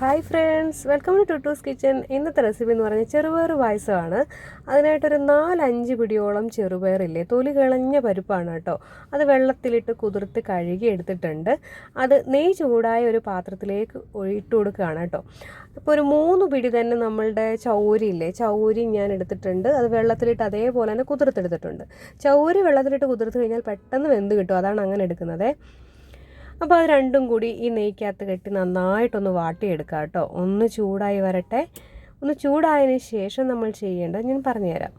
Hi friends welcome to Tuttu's kitchen ഇന്നത്തെ recipe എന്ന് പറഞ്ഞാൽ ചെറുപയർ പായസമാണ്. അതിനായിട്ടൊരു നാലഞ്ച് പിടിയോളം ചെറുപയറില്ലേ തൊലി കളഞ്ഞ പരിപ്പാണ് കേട്ടോ. അത് വെള്ളത്തിലിട്ട് കുതിർത്ത് കഴുകി എടുത്തിട്ടുണ്ട്. അത് നെയ് ചൂടായ ഒരു പാത്രത്തിലേക്ക് ഇട്ട് കൊടുക്കുകയാണ് കേട്ടോ. അപ്പോൾ ഒരു മൂന്ന് പിടി തന്നെ നമ്മളുടെ ചൗരി ഇല്ലേ? ചൗരി ഞാൻ എടുത്തിട്ടുണ്ട്. അത് വെള്ളത്തിലിട്ട് അതേപോലെ തന്നെ കുതിർത്തെടുത്തിട്ടുണ്ട് ചൗരി വെള്ളത്തിലിട്ട് കുതിർത്ത് കഴിഞ്ഞാൽ പെട്ടെന്ന് വെന്ത് കിട്ടും. അതാണ് അങ്ങനെ എടുക്കുന്നത്. അപ്പോൾ അത് രണ്ടും കൂടി ഈ നെയ്ക്കകത്ത് കെട്ടി നന്നായിട്ടൊന്ന് വാട്ടിയെടുക്കുക കേട്ടോ. ഒന്ന് ചൂടായി വരട്ടെ. ഒന്ന് ചൂടായതിന് ശേഷം നമ്മൾ ചെയ്യേണ്ടത് ഞാൻ പറഞ്ഞുതരാം.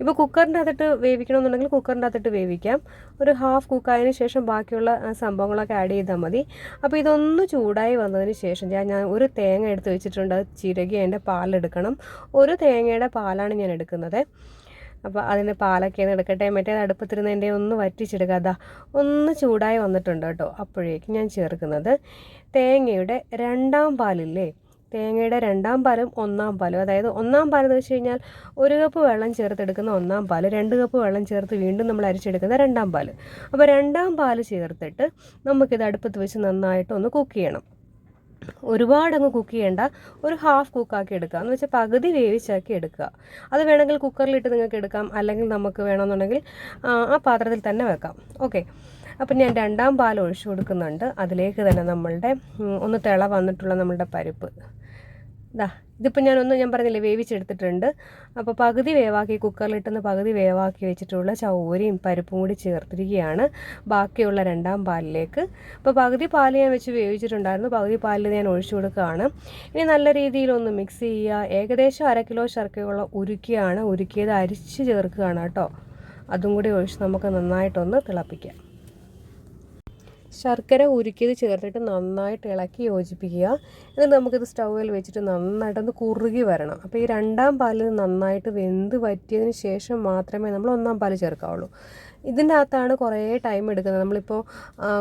ഇപ്പോൾ കുക്കറിന്റെ അകത്തിട്ട് വേവിക്കണമെന്നുണ്ടെങ്കിൽ കുക്കറിന്റെ അകത്തിട്ട് വേവിക്കാം. ഒരു ഹാഫ് കുക്കായതിന് ശേഷം ബാക്കിയുള്ള സംഭവങ്ങളൊക്കെ ആഡ് ചെയ്താൽ മതി. അപ്പോൾ ഇതൊന്ന് ചൂടായി വന്നതിന് ശേഷം ഞാൻ ഞാൻ ഒരു തേങ്ങ എടുത്ത് വെച്ചിട്ടുണ്ട്. അത് ചിരകി അതിന്റെ പാലെടുക്കണം. ഒരു തേങ്ങയുടെ പാലാണ് ഞാൻ എടുക്കുന്നത്. അപ്പോൾ അതിന് പാലൊക്കെ എടുക്കട്ടെ. മറ്റേ അടുപ്പത്തിരുന്നതിന്റെ ഒന്ന് വറ്റിച്ചെടുക്കുക. ഒന്ന് ചൂടായി വന്നിട്ടുണ്ട് കേട്ടോ. അപ്പോഴേക്കും ഞാൻ ചേർക്കുന്നത് തേങ്ങയുടെ രണ്ടാം പാലില്ലേ? തേങ്ങയുടെ രണ്ടാം പാലും ഒന്നാം പാലും. അതായത് ഒന്നാം പാൽ എന്ന് വെച്ച് കഴിഞ്ഞാൽ ഒരു കപ്പ് വെള്ളം ചേർത്തെടുക്കുന്ന ഒന്നാം പാൽ രണ്ട് കപ്പ് വെള്ളം ചേർത്ത് വീണ്ടും നമ്മൾ അരിച്ചെടുക്കുന്ന രണ്ടാം പാൽ അപ്പോൾ രണ്ടാം പാൽ ചേർത്തിട്ട് നമുക്കിത് അടുപ്പത്ത് വെച്ച് നന്നായിട്ട് ഒന്ന് കുക്ക് ചെയ്യണം. ഒരുപാട് അങ്ങ് കുക്ക് ചെയ്യേണ്ട ഒരു ഹാഫ് കുക്കാക്കി എടുക്കുക. എന്ന് വെച്ചാൽ പകുതി വേവിച്ചാക്കി എടുക്കുക. അത് വേണമെങ്കിൽ കുക്കറിലിട്ട് നിങ്ങൾക്ക് എടുക്കാം. അല്ലെങ്കിൽ നമുക്ക് വേണമെന്നുണ്ടെങ്കിൽ ആ പാത്രത്തിൽ തന്നെ വെക്കാം. ഓക്കെ അപ്പം ഞാൻ രണ്ടാം പാൽ ഒഴിച്ചു കൊടുക്കുന്നുണ്ട്. അതിലേക്ക് തന്നെ നമ്മളുടെ ഒന്ന് തിള വന്നിട്ടുള്ള നമ്മളുടെ പരിപ്പ്. ഇതാ ഇതിപ്പോൾ ഞാനൊന്നും ഞാൻ പറഞ്ഞില്ലേ വേവിച്ചെടുത്തിട്ടുണ്ട്. അപ്പോൾ പകുതി വേവാക്കി കുക്കറിലിട്ടെന്ന് പകുതി വേവാക്കി വെച്ചിട്ടുള്ള ചൗരയും പരിപ്പും കൂടി ചേർത്തിരിക്കുകയാണ്. ബാക്കിയുള്ള രണ്ടാം പാലിലേക്ക്. അപ്പോൾ പകുതി പാൽ ഞാൻ വെച്ച് വേവിച്ചിട്ടുണ്ടായിരുന്നു. പകുതി പാലിൽ ഞാൻ ഒഴിച്ചു കൊടുക്കുകയാണ്. ഇനി നല്ല രീതിയിലൊന്ന് മിക്സ് ചെയ്യുക. ഏകദേശം അര കിലോ ശർക്കയുള്ള ഉരുക്കിയാണ് ഉരുക്കിയത് അരിച്ച് ചേർക്കുകയാണ് കേട്ടോ. അതും കൂടി ഒഴിച്ച് നമുക്ക് നന്നായിട്ടൊന്ന് തിളപ്പിക്കാം. ശർക്കര ഉരുക്കിയത് ചേർത്തിട്ട് നന്നായിട്ട് ഇളക്കി യോജിപ്പിക്കുക. എന്നിട്ട് നമുക്കിത് സ്റ്റൗവിൽ വെച്ചിട്ട് നന്നായിട്ടൊന്ന് കുറുകി വരണം. അപ്പോൾ ഈ രണ്ടാം പാലിൽ നന്നായിട്ട് വെന്ത് വറ്റിയതിന് ശേഷം മാത്രമേ നമ്മൾ ഒന്നാം പാൽ ചേർക്കാവുള്ളൂ. ഇതിന്റെ അകത്താണ് കുറേ ടൈം എടുക്കുന്നത്. നമ്മളിപ്പോൾ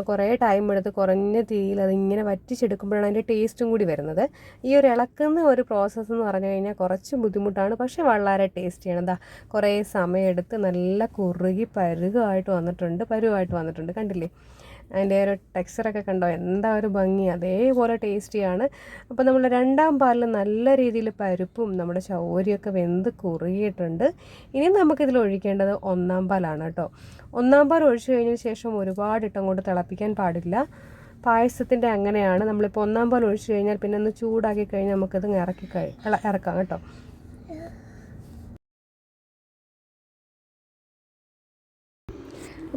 കുറേ ടൈം എടുത്ത് കുറഞ്ഞ തീയിൽ അതിങ്ങനെ വറ്റിച്ചെടുക്കുമ്പോഴാണ് അതിന്റെ ടേസ്റ്റും കൂടി വരുന്നത്. ഈ ഒരു ഇളക്കുന്ന ഒരു പ്രോസസ്സ് എന്ന് പറഞ്ഞു കഴിഞ്ഞാൽ കുറച്ച് ബുദ്ധിമുട്ടാണ്. പക്ഷേ വളരെ ടേസ്റ്റിയാണ് എന്താ കുറേ സമയമെടുത്ത് നല്ല കുറുകി പരുകമായിട്ട് വന്നിട്ടുണ്ട്. പരുവായിട്ട് വന്നിട്ടുണ്ട്. കണ്ടില്ലേ? അതിന്റെ ഒരു ടെക്സ്ചറൊക്കെ കണ്ടോ? എന്താ ഒരു ഭംഗി. അതേപോലെ ടേസ്റ്റിയാണ് അപ്പോൾ നമ്മൾ രണ്ടാം പാലിൽ നല്ല രീതിയിൽ പരിപ്പും നമ്മുടെ ചൗരിയൊക്കെ വെന്ത് കുറുകിയിട്ടുണ്ട്. ഇനി നമുക്കിതിൽ ഒഴിക്കേണ്ടത് ഒന്നാം പാലാണ് കേട്ടോ. ഒന്നാം പാൽ ഒഴിച്ചു കഴിഞ്ഞതിന് ശേഷം ഒരുപാട് ഇട്ടം കൊണ്ട് തിളപ്പിക്കാൻ പാടില്ല. പായസത്തിന്റെ അങ്ങനെയാണ്. നമ്മളിപ്പോൾ ഒന്നാം പാൽ ഒഴിച്ചു കഴിഞ്ഞാൽ പിന്നെ ഒന്ന് ചൂടാക്കി കഴിഞ്ഞാൽ നമുക്കത് ഇറക്കി കഴി ഇറക്കാം കേട്ടോ.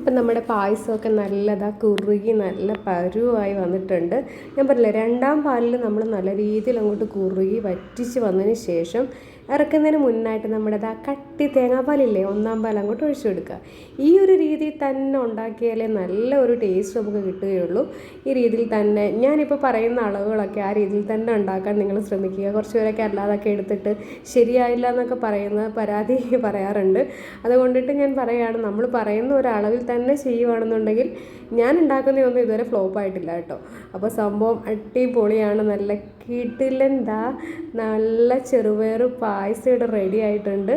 അപ്പം നമ്മുടെ പായസമൊക്കെ നല്ലതാ കുറുകി നല്ല പരുവായി വന്നിട്ടുണ്ട്. ഞാൻ പറഞ്ഞില്ലേ രണ്ടാം പാലിൽ നമ്മൾ നല്ല രീതിയിൽ അങ്ങോട്ട് കുറുകി വറ്റിച്ച് വന്നതിന് ശേഷം ഇറക്കുന്നതിന് മുന്നായിട്ട് നമ്മുടെ ആ കട്ടി തേങ്ങാപ്പാലില്ലേ ഒന്നാം പാൽ അങ്ങോട്ട് ഒഴിച്ചു കൊടുക്കുക. ഈ ഒരു രീതിയിൽ തന്നെ ഉണ്ടാക്കിയാലേ നല്ല ഒരു ടേസ്റ്റ് നമുക്ക് കിട്ടുകയുള്ളൂ. ഈ രീതിയിൽ തന്നെ ഞാനിപ്പോൾ പറയുന്ന അളവുകളൊക്കെ ആ രീതിയിൽ തന്നെ ഉണ്ടാക്കാൻ നിങ്ങൾ ശ്രമിക്കുക. കുറച്ച് പേരൊക്കെ അല്ലാതൊക്കെ എടുത്തിട്ട് ശരിയായില്ല എന്നൊക്കെ പറയുന്ന പരാതി പറയാറുണ്ട്. അതുകൊണ്ടിട്ട് ഞാൻ പറയുകയാണ് നമ്മൾ പറയുന്ന ഒരു അളവിൽ തന്നെ ചെയ്യുവാണെന്നുണ്ടെങ്കിൽ ഞാൻ ഉണ്ടാക്കുന്നതൊന്നും ഇതുവരെ ഫ്ലോപ്പ് ആയിട്ടില്ല കേട്ടോ. അപ്പോൾ സംഭവം അടിപൊളിയാണ്. നല്ല കിടിലൻ നല്ല ചെറുപയർ പായസം ഇവിടെ റെഡി ആയിട്ടുണ്ട്.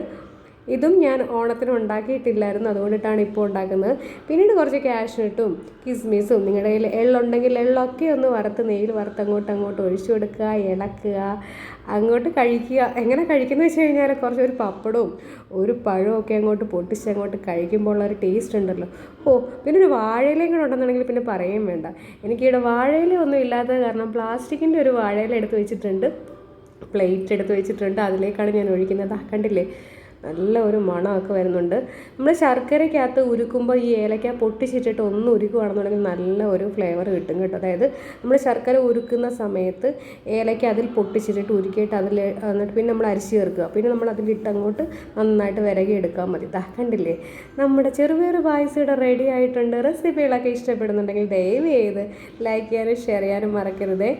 ഇതും ഞാൻ ഓണത്തിന് ഉണ്ടാക്കിയിട്ടില്ലായിരുന്നു അതുകൊണ്ടിട്ടാണ് ഇപ്പോൾ ഉണ്ടാക്കുന്നത്. പിന്നീട് കുറച്ച് കാഷ്നട്ടും കിസ്മിസും നിങ്ങളുടെ കയ്യിൽ എള്ളുണ്ടെങ്കിൽ എള്ളൊക്കെ ഒന്ന് വറുത്ത് നെയ്യിൽ വറുത്ത് അങ്ങോട്ട് അങ്ങോട്ട് ഒഴിച്ചു കൊടുക്കുക ഇളക്കുക അങ്ങോട്ട് കഴിക്കുക. എങ്ങനെ കഴിക്കുന്നത് വെച്ച് കഴിഞ്ഞാൽ കുറച്ച് ഒരു പപ്പടവും ഒരു പഴവും ഒക്കെ അങ്ങോട്ട് പൊട്ടിച്ച് അങ്ങോട്ട് കഴിക്കുമ്പോൾ ഉള്ള ഒരു ടേസ്റ്റ് ഉണ്ടല്ലോ. ഓ പിന്നെ ഒരു വാഴയിലയും കൂടെ ഉണ്ടെന്നുണ്ടെങ്കിൽ പിന്നെ പറയുകയും വേണ്ട. എനിക്കിവിടെ വാഴയില ഒന്നും ഇല്ലാത്തത് കാരണം പ്ലാസ്റ്റിക്കിന്റെ ഒരു വാഴയില എടുത്ത് വെച്ചിട്ടുണ്ട്. പ്ലേറ്റ് എടുത്ത് വെച്ചിട്ടുണ്ട്. അതിലേക്കാണ് ഞാൻ ഒഴിക്കുന്നത്. ആ കണ്ടില്ലേ? നല്ല ഒരു മണമൊക്കെ വരുന്നുണ്ട്. നമ്മൾ ശർക്കരയ്ക്കകത്ത് ഉരുക്കുമ്പോൾ ഈ ഏലക്ക പൊട്ടിച്ചിട്ടിട്ട് ഒന്ന് ഉരുക്കുകയാണെന്നുണ്ടെങ്കിൽ നല്ല ഒരു ഫ്ലേവർ കിട്ടും കേട്ടോ. അതായത് നമ്മൾ ശർക്കര ഉരുക്കുന്ന സമയത്ത് ഏലക്ക അതിൽ പൊട്ടിച്ചിട്ടിട്ട് ഉരുക്കിയിട്ട് അതിൽ എന്നിട്ട് പിന്നെ നമ്മൾ അരിച്ച് ചേർക്കുക. പിന്നെ നമ്മൾ അതിലിട്ട് അങ്ങോട്ട് നന്നായിട്ട് വിരകി എടുക്കാൻ മതി. കണ്ടില്ലേ? നമ്മുടെ ചെറുപയർ പായസം റെഡി ആയിട്ടുണ്ട്. റെസിപ്പികളൊക്കെ ഇഷ്ടപ്പെടുന്നുണ്ടെങ്കിൽ ദയവ് ചെയ്ത് ലൈക്ക് ചെയ്യാനും ഷെയർ ചെയ്യാനും മറക്കരുതേ.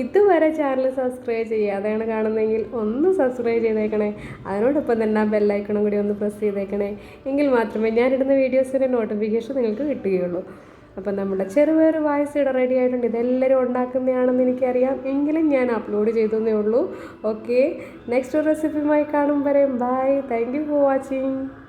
ഇതുവരെ ചാനൽ സബ്സ്ക്രൈബ് ചെയ്യാതെയാണ് കാണുന്നതെങ്കിൽ ഒന്ന് സബ്സ്ക്രൈബ് ചെയ്തേക്കണേ. അതിനോടൊപ്പം തന്നെ ആ ബെല്ലൈക്കണും കൂടി ഒന്ന് പ്രസ് ചെയ്തേക്കണേ. എങ്കിൽ മാത്രമേ ഞാനിടുന്ന വീഡിയോസിന്റെ നോട്ടിഫിക്കേഷൻ നിങ്ങൾക്ക് കിട്ടുകയുള്ളൂ. അപ്പം നമ്മുടെ ചെറുപയർ വായിസ് ഇട റെഡി ആയിട്ടുണ്ട്. ഇതെല്ലാവരും ഉണ്ടാക്കുന്നതാണെന്ന് എനിക്കറിയാം. എങ്കിലും ഞാൻ അപ്ലോഡ് ചെയ്തേ ഉള്ളൂ. ഓക്കെ നെക്സ്റ്റ് റെസിപ്പിയുമായി കാണും വരെ. Bye thank you for watching